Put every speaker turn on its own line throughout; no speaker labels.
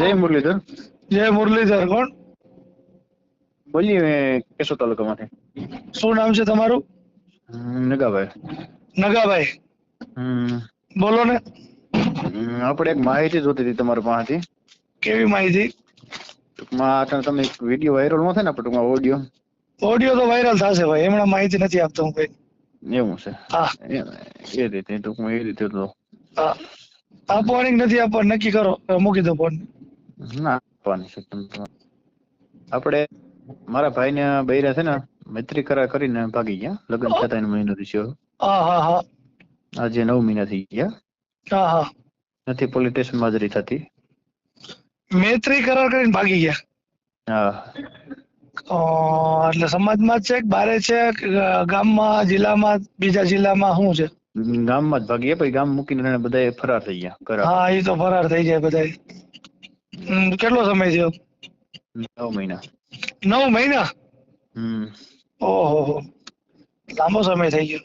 જય મુરલીધર
જય મુરલીધર કોણ
બોલીએ કેશો તાલુકામાંથી
શું નામ છે તમારું
હમ, નગાભાઈ
નગાભાઈ
હમ,
બોલો ને
હમ, આપણે એક માહિતી જોતી હતી તમારી પાસેથી
કેવી માહિતી
ટૂંકમાં આ તમે એક વીડિયો વાયરલ નો થાય ને આપણે ટૂંકમાં ઓડિયો
ઓડિયો તો વાયરલ થશે ભાઈ હમણાં માહિતી નથી આપતો હું કઈ
એવું છે
હા
એ એ રીતે ટૂંકમાં એ રીતે તો
હા આપવાની કે નથી આપવાની નક્કી કરો હવે મૂકી દો ફોન
ના આપવાની છે આપણે મારા ભાઈને બૈરા છે ને મૈત્રી કરાર કરીને ભાગી ગયા લગ્ન થતા એનો મહિનો થયો. આજે નવ મહિના થઈ ગયા.
હા હા.
નથી પોલીસ સ્ટેશન હાજરી થતી.
મૈત્રી કરાર કરીને ભાગી ગયા?
હા.
એટલે સમાજમાં છે બારે છે? ગામમાં જિલ્લામાં બીજા જિલ્લામાં શું છે?
ગામમાં જ ભાગી ગયા પછી ગામ મૂકીને બધા ફરાર થઈ ગયા
હા એ તો ફરાર થઈ જાય બધા કેટલો સમય થયો?
નવ મહિના.
નવ મહિના? ઓહો લાંબો સમય થઈ ગયો.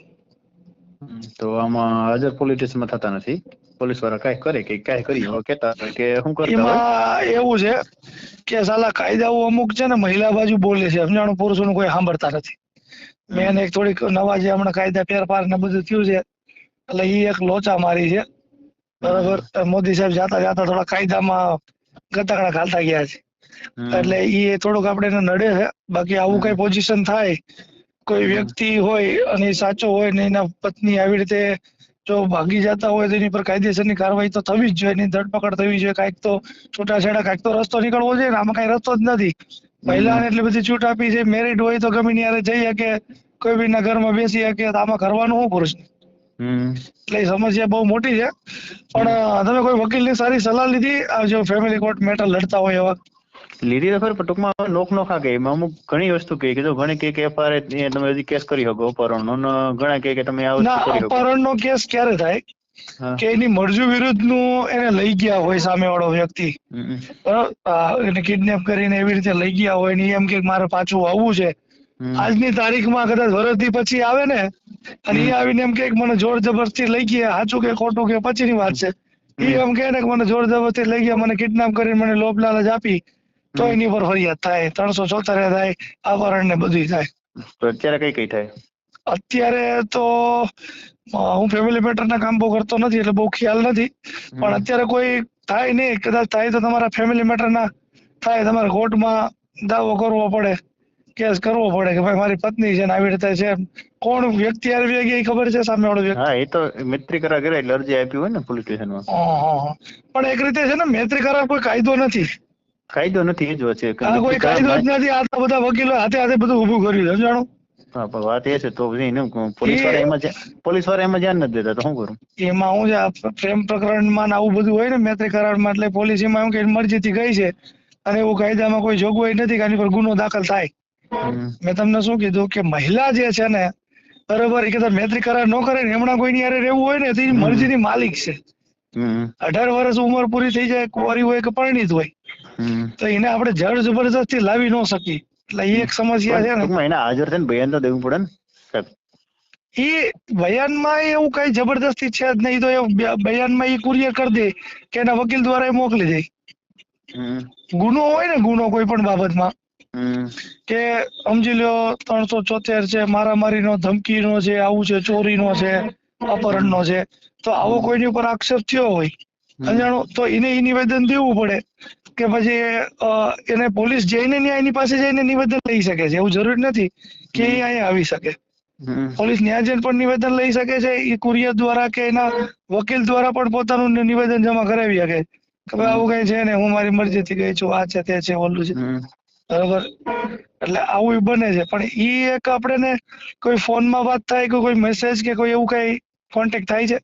તો આમાં હાજર પોલીસ સ્ટેશનમાં થતા નથી. પોલીસવાળા કઈ કરે કે કઈ કરી? હવે કેતા કે શું કરતા
એમાં એવું છે કે સાલા કાયદાઓ અમુક છે ને મહિલા બાજુ બોલે છે. સમજાણું પુરુષોનું કોઈ સાંભળતા નથી. મેં એક થોડીક નવા જે હમણાં કાયદા ફેરફાર ને બધું થયું છે એટલે એ એક લોચા મારી છે. બરાબર? મોદી સાહેબ જાતા જાતા થોડા કાયદામાં ગતાકડા ઘાલતા ગયા છે. એટલે એ થોડુંક આપણે નડે છે. બાકી આવું કઈ પોઝિશન થાય કોઈ વ્યક્તિ હોય અને સાચો હોય ને એના પત્ની આવી રીતે જો ભાગી જતા હોય તો એની પર કાયદેસરની કાર્યવાહી તો થવી જ જોઈએ એની ધરપકડ થવી જોઈએ. કાંઈક તો છૂટાછેડા કાંઈક તો રસ્તો નીકળવો જોઈએ ને આમાં કાંઈ રસ્તો જ નથી. મહિલાને એટલી બધી છૂટ આપી છે મેરિડ હોય તો ગમે ત્યારે જઈ શકે કોઈ બી ના ઘરમાં બેસી શકે આમાં કરવાનું શું પુરુષ?
હમ.
એટલે એ સમસ્યા બહુ મોટી છે. પણ તમે કોઈ વકીલની સારી સલાહ લીધી? આ જો ફેમિલી કોર્ટ મેટર લડતા હોય એવા?
લીધી તો ખરી પણ ટૂંકમાં નોખ નોખા કે એમાં અમુક ઘણી વસ્તુ કહી કે જો ઘણી કે એફઆર તમે હજી કેસ કરી શકો અપહરણ નો ઘણા કે તમે આ
અપહરણ
વસ્તુ કરી શકો.
અપહરણનો કેસ ક્યારે થાય? કે એની મરજી વિરુદ્ધનું એને લઈ ગયા હોય સામે વાળો
વ્યક્તિ.
બરાબર? એને કિડનેપ કરીને એવી રીતે લઈ ગયા હોય ને એમ કે મારે પાછું આવવું છે. આજની તારીખમાં કદાચ વરસથી પછી આવે ને અને એ આવીને એમ કે મને જોર જબરદસ્તી લઈ ગયા સાચું કે ખોટું કે પછીની વાત છે. એ એમ કે ને મને જોર જબરદસ્તી લઈ ગયા મને કિડનેપ કરીને મને લોભ લાલચ આપી તો એની પર ફરિયાદ થાય ત્રણસો ચોતેર થાય અપહરણ ને બધું થાય.
તો અત્યારે કઈ કઈ થાય?
અત્યારે તો હું ફેમિલી મેટર ના કામ બહુ કરતો નથી એટલે બહુ ખ્યાલ નથી. પણ અત્યારે કોઈ થાય નહીં કદાચ થાય તો તમારા ફેમિલી મેટર ના થાય તમારે કોર્ટમાં દાવો કરવો પડે. કેસ કરવો પડે કે ભાઈ મારી પત્ની છે ને આવી રીતે છે. કોણ વ્યક્તિ આવી ગઈ ખબર છે સામેવાળો વ્યક્તિ?
હા એ તો મૈત્રી કરાર કરે એટલે અરજી આપી હોય ને પોલીસ સ્ટેશનમાં.
હા. પણ એક રીતે છે ને મૈત્રી કરાર કોઈ કાયદો નથી.
કાયદો નથી એ જ છે.
કોઈ કાયદો જ નથી. આ તો બધા વકીલો હાથે હાથે બધું ઊભું કર્યું સમજાણું?
હા, પણ વાત એ છે તો પોલીસવાળા એમાં પોલીસવાળા એમાં ધ્યાન નથી દેતા તો શું કરું?
એમાં હું છે પ્રેમ પ્રકરણમાં આવું બધું હોય ને મૈત્રી કરારમાં એટલે પોલીસ એમાં એમ કે મરજીથી ગઈ છે. અને એવું કાયદામાં કોઈ જોગવાઈ નથી કે આની પર ગુનો દાખલ થાય. મેં તમને શું કીધું કે મહિલા જે છે ને બરોબર એ કદાચ મૈત્રી કરાર ન કરે ને એમના કોઈની યારે રહેવું હોય ને તો એની મરજીની માલિક છે. અઢાર વર્ષ ઉંમર પૂરી થઈ જાય કુંવારી હોય કે પરણિત હોય તો એને આપણે જળ જબરજસ્તી લાવી ન શકીએ. એટલે એ એક સમસ્યા છે ને.
એને હાજર થઈને બયાન તો દેવું પડે ને
એ બયાનમાં એવું કઈ જબરદસ્તી છે જ નહીં તો એ બયાનમાં એ કુરિયર કરી દે કે એના વકીલ દ્વારા મોકલી દે. ગુનો હોય ને ગુનો કોઈ પણ બાબતમાં. કે સમજી લ્યો ત્રણસો ચોતેર છે મારામારીનો ધમકીનો છે આવું છે ચોરીનો છે અપહરણનો છે તો આવો કોઈની ઉપર આક્ષેપ થયો હોય અજાણો તો એને એ નિવેદન દેવું પડે કે પછી એને પોલીસ જઈને ન્યાય એની પાસે જઈને નિવેદન લઈ શકે છે એવું જરૂરી નથી કે એ અહીંયા આવી શકે. પોલીસ ન્યાયજન પણ નિવેદન લઈ શકે છે એ કુરિયર દ્વારા કે એના વકીલ દ્વારા પણ પોતાનું નિવેદન જમા કરાવી શકે કે ભાઈ આવું કઈ છે ને હું મારી મરજીથી ગઈ છું આ છે તે છે ઓલું છે. બરોબર? એટલે આવું બને છે. પણ એ એક આપણે ને કોઈ ફોનમાં વાત થાય કે કોઈ મેસેજ કે કોઈ એવું કઈ કોન્ટેક્ટ થાય છે?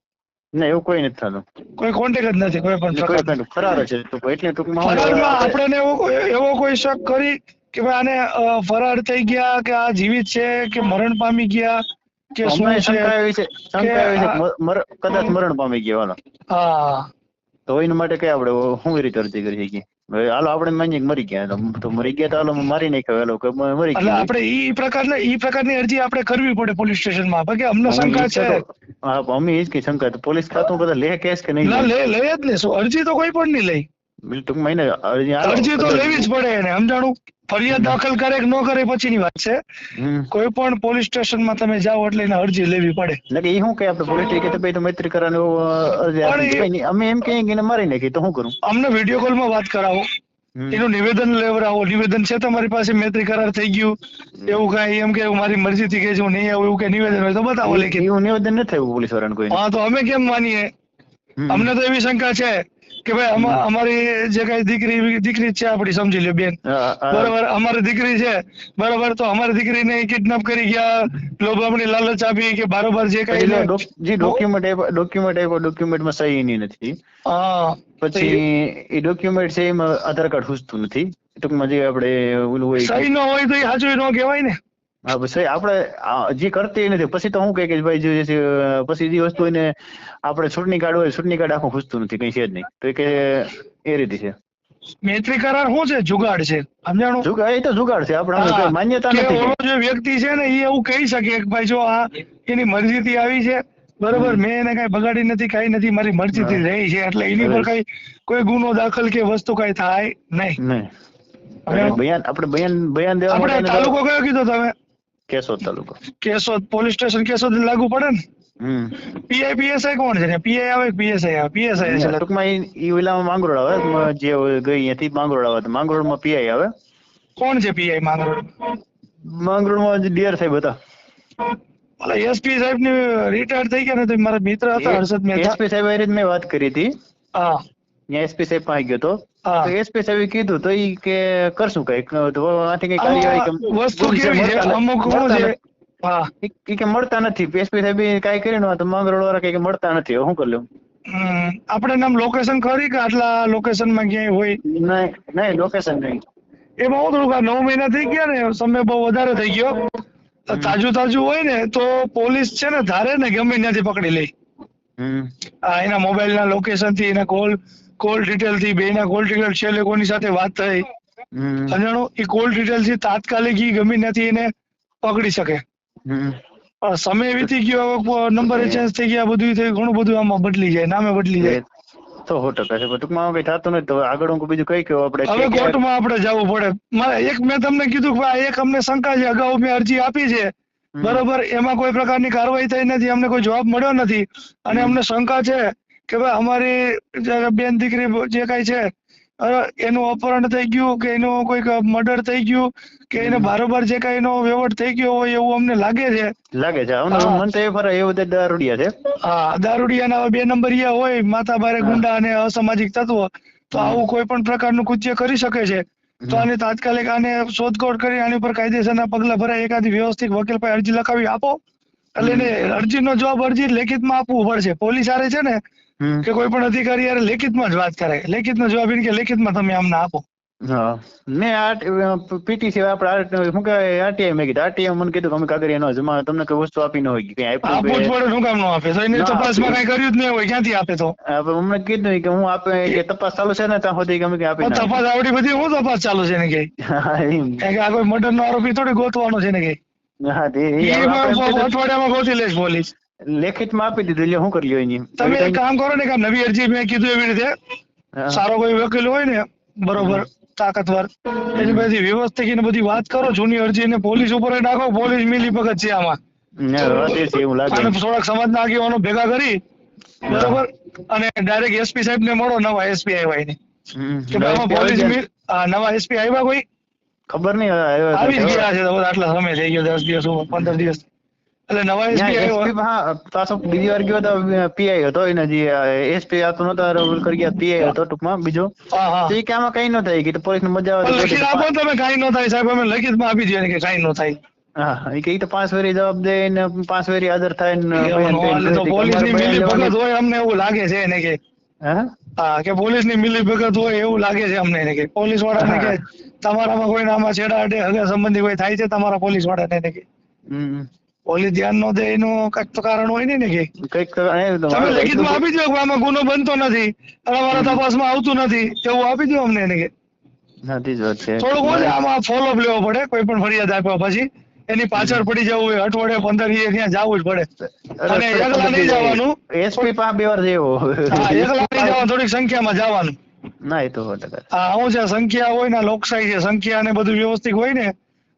ના એવું કોઈ નથી થતું.
કોઈ કોન્ટેક્ટ જ નથી કોઈ પણ
ફરાર છે. તો એટલે ટૂંકમાં આપણે-
એવો કોઈ- એવો કોઈ શક કરી કે ભાઈ આને ફરાર થઈ ગયા કે આ જીવિત છે કે મરણ પામી ગયા કે શું છે
શંકા એવી છે. શંકા એવી છે કે મ- મર- કદાચ મરણ પામી ગયા
હા.
તો એના માટે કઈ આપણે હું રીતે અરજી કરી શકીએ? હાલો આપણે માનીએ મરી ગયા. તો- મરી ગયા તો હાલો મારી નાખ્યો હાલો કે મરી ગયા.
આપણે ઈ પ્રકારના ઈ પ્રકારની અરજી આપણે કરવી પડે પોલીસ સ્ટેશનમાં. કે અમને શંકા છે.
હા અમે એ જ કે શંકા. પોલીસ ખાતું બધા લે કેસ કે નહીં લે?
લે જ ને. અરજી તો કોઈ પણ નહીં લઈ
બીજું ટૂંકમાં એને અરજી
તો લેવી જ પડે એને. સમજાણું? ફરિયાદ દાખલ કરે કે ન કરે પછીની વાત છે. કોઈ પણ પોલીસ સ્ટેશનમાં તમે જાઓ એટલે એને અરજી લેવી પડે.
એટલે એ શું કહે આપણે પોલીસ કે ભાઈ તો મૈત્રી કરવાનું અરજી. અમે એમ કહીએ કે એને મારી નાખી તો શું કરું?
અમને વીડિયો કોલમાં વાત કરાવો. એનું નિવેદન લેવડાવો. નિવેદન છે તમારી પાસે? મૈત્રી કરાર થઈ ગયું. એવું કાંઈ એમ કે મારી મરજીથી કે હું નહીં આવું એવું કે નિવેદન હોય તો બતાવો લેખિત.
એવું નિવેદન નથી થયું પોલીસ વાળાને કોઈ
હા તો અમે કેમ માનીએ? અમને તો એવી શંકા છે. કે ભાઈ અમારી જે કઈ દીકરી દીકરી છે આપણી સમજી લે બેન. બરાબર અમારી દીકરી છે. બરાબર તો અમારી દીકરીને કિડનેપ કરી ગયા લોભામણી લાલચ આપી કે બારોબાર જે કઈ
જે ડોક્યુમેન્ટ ડોક્યુમેન્ટ આપ્યો ડોક્યુમેન્ટમાં સહી એની નથી.
હા.
પછી એ ડોક્યુમેન્ટ છે એમાં આધાર કાર્ડ ખૂજતું નથી. ટૂંકમાં જે આપણે ઓલું હોય
સહી ન હોય તો એ સાચું ન કહેવાય ને.
સહી આપણે જે કરતી નથી પછી તો હું કહે કે ભાઈ જે પછી જે વસ્તુ એને આપણે ચૂંટણી કાર્ડ હોય ચૂંટણી કાર્ડ આખું ખૂસતું નથી કઈ છે જ નહીં. તો કે એ રીતે છે.
મૈત્રી કરાર શું છે? જુગાડ છે. સમજાણું?
જુગાડ એ તો જુગાડ છે. આપણે માન્યતા નથી.
ઓલો જે વ્યક્તિ છે ને એ એવું કહી શકે કે ભાઈ જો આ એની મરજીથી આવી છે બરોબર? મેં એને કઈ બગાડી નથી કઈ નથી મારી મરજીથી રહી છે એટલે એની પર કઈ કોઈ ગુનો દાખલ કે વસ્તુ કઈ થાય નહીં.
નહીં.
હવે
આપણે બયાન આપણે બયાન બયાન દેવા
આપણે તાલુકો કયો કીધો તમે?
કેશોદ તાલુકો.
કેશોદ પોલીસ સ્ટેશન કેશોદ લાગુ પડે ને? પીઆઈ પીએસઆઈ કોણ છે? પીઆઈ આવે પીએસઆઈ આવે? પીએસઆઈ છે.
ટૂંકમાં એ ઓલામાં માંગરોળ આવે? જે ગઈ અહીંયાથી માંગરોળ આવે. માંગરોળમાં પીઆઈ આવે?
કોણ છે પીઆઈ માંગરોળ?
માં ડીઆર સાહેબ હતા.
ઓલા એસપી સાહેબની રિટાયર થઈ ગયા ને તો મારા મિત્ર હતા હર્ષદ મહેતા.
એસપી સાહેબ એ મેં વાત કરી હતી.
હા.
ત્યાં એસપી સાહેબ પાસે ગયો તો? એસપી સાહેબે કીધું તો ઈ કે કરશું કંઈક. આથી કઈ કાર્યવાહી
વસ્તુ કેવી છે? અમુક છે હા.
કે મળતા નથી. એસપી સાહેબ કઈ કર્યું તો માંગરોળ વાળા કઈ મળતા નથી. શું કરી લઉં?
આપણે નામ લોકેશન ખરી કે આટલા લોકેશનમાં ક્યાંય હોય?
નહીં નહીં લોકેશન નહીં.
એમાં હું થોડુંક નવ મહિના થઈ ગયા ને સમય બહુ વધારે થઈ ગયો. તાજુ તાજું હોય ને તો પોલીસ છે ને ધારે ને ગમે ત્યાંથી પકડી લે આ એના મોબાઈલ ના લોકેશનથી એના કોલ કોલ ડિટેલથી બે ના કોલ ડિટેલ છે લોકોની સાથે વાત થઈ. અજાણો એ કોલ ડિટેલથી તાત્કાલિક ઈ ગમે નથી એને પકડી શકે. સમય વીતી ગયો નંબર ચેન્જ થઈ ગયા બધું થઈ ઘણું બધું આમાં બદલી જાય નામે બદલી જાય.
તો સો ટકા છે ટૂંકમાં કઈ થતું નથી તો આગળ હું બીજું કઈ કહ્યું આપણે
હવે કોર્ટમાં આપણે જવું પડે. મારે એક મેં તમને કીધું કે આ એક અમને શંકા છે અગાઉ મેં અરજી આપી છે. બરોબર એમાં કોઈ પ્રકારની કાર્યવાહી થઈ નથી અમને કોઈ જવાબ મળ્યો નથી. અને અમને શંકા છે કે ભાઈ અમારી બેન દીકરી જે કઈ છે એનું અપહરણ થઈ ગયું કે એનું કોઈક મર્ડર થઈ ગયું કે એને બારોબાર જે કઈ એનો વહીવટ થઈ ગયો હોય એવું અમને લાગે છે.
લાગે છે. મન તો એ ફરે એવું તો દારૂડિયા છે.
હા દારૂડિયાના બે નંબરિયા હોય માથા બારે ગુંડા અને અસામાજિક તત્વો તો આવું કોઈ પણ પ્રકારનું કૃત્ય કરી શકે છે. તો આને તાત્કાલિક આને શોધખોળ કરી આની ઉપર કાયદેસરના પગલા ભરાય એકાદી વ્યવસ્થિત વકીલ પાસે અરજી લખાવી આપો. એટલે એને અરજીનો જવાબ અરજી લેખિતમાં આપવું પડશે. પોલીસ આરે છે ને. કે કોઈ પણ અધિકારી યાર લેખિતમાં જ વાત કરે. લેખિતમાં જવાબ કે લેખિતમાં તમે અમને આપો.
મેં આ પીટીસી આપણે શું કહેવાય આરટીઆઈ મેં કીધું. આરટીઆઈ મને કીધું અમે કાગળિયા નો જમા તમને કોઈ વસ્તુ આપી ન હોય. કે કઈ
આપવું જ પડે શું કામ ન આપે? તો એને તપાસમાં કઈ કર્યું જ નહીં હોય ક્યાંથી આપે તો?
હવે અમને કીધું કે હું આપે કે તપાસ ચાલુ છે ને ત્યાં સુધી કે અમે કઈ આપી
તપાસ આવડી બધી હું તપાસ ચાલુ છે ને કે. કારણ કે આ કોઈ મર્ડર નો આરોપી થોડી ગોતવાનો છે ને કે?
હા તે એ
ઈ
આપણે
માં
કીધું,
અઠવાડિયામાં ગોતી લેશ પોલીસ.
લેખિતમાં આપી દીધું એટલે શું કરી લ્યો એની.
તમે એક કામ કરો ને કે નવી અરજી મેં કીધું એવી રીતે. સારો કોઈ વકીલ હોય ને બરોબર તાકાતવર એની બધી વ્યવસ્થિત એને બધી વાત કરો જૂની અરજી ને પોલીસ ઉપર નાખો પોલીસ મિલી ભગત છે આમાં.
ના,
સમાજ થોડાક સમાજના આગેવાનો ભેગા કરી બરોબર અને ડાયરેક્ટ એસપી સાહેબ ને મળો નવા એસપી આવ્યા એને. કે આમાં પોલીસ નવા એસપી આવ્યા કોઈ?
ખબર નહીં
આવી જ ગયા છે આટલા સમય થઈ ગયો દસ દિવસ પંદર દિવસ. એટલે નવા એસપી આવ્યો
હા પાછો બીજી વાર ગયો તો પીઆઈ હતો એને જે એસપી આતો નતો રોલ કરી ગયા પીઆઈ હતો ટૂંકમાં બીજો. તો એ કે આમાં કઈ ન થાય કે પોલીસ ને મજા આવે
લખી આપો તમે કઈ ન થાય સાહેબ અમે લખિતમાં આપી દઈએ કે કઈ ન થાય.
હા એ કે તો પાંચ વેરી જવાબ દે ને પાંચ વેરી હાજર થાય ને
તો
પોલીસની
મિલી ભગત હોય અમને એવું લાગે છે એને કે.
હા?
કે પોલીસની મિલી ભગત હોય એવું લાગે છે અમને એને કે. પોલીસ વાળાને કે તમારામાં કોઈ આમાં છેડાટે હગા સંબંધી કોઈ થાય છે તમારા પોલીસ વાળાને એને કે.
હમ.
પોલીસ ધ્યાન નો દે એનું કંઈક તો કારણ હોય ને કે.
કંઈક
તમે લેખિતમાં આપી દો આમાં ગુનો બનતો નથી અને અમારા તપાસમાં આવતું નથી એવું આપી દો અમને એને કે. થોડુંક હું આમાં ફોલોઅપ લેવો પડે કોઈ પણ ફરિયાદ આપ્યા પછી. એની પાછળ પડી જવું હોય અઠવાડિયે પંદર દિવસ ત્યાં જવું જ પડે. અને એકલા નહીં જવાનું.
એસપી પાસે બે વાર જેવો.
એકલા નહીં જવાનું થોડીક સંખ્યામાં જવાનું.
ના એ તો
હા આવું છે સંખ્યા હોય ને લોકશાહી છે સંખ્યા ને બધું વ્યવસ્થિત હોય ને.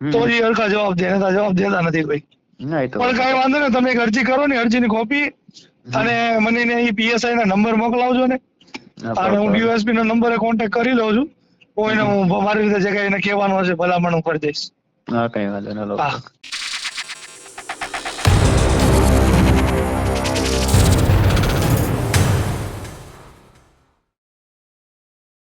તો જ હરખા જવાબ દે જવાબ દેતા નથી કોઈ. પણ કઈ વાંધો ને તમે એક અરજી કરો ને અરજીની કોપી અને મને ને એ પીએસઆઈ ના નંબર મોકલાવજો ને. અને હું
બરાબર.
નો નંબરે કોન્ટેક્ટ કરી લઉં છું. કોઈને હું મારી રીતે જે કાંઈ એને કહેવાનું હશે ભલામણ હું કરી દઈશ.
હા કઈ વાંધો નહીં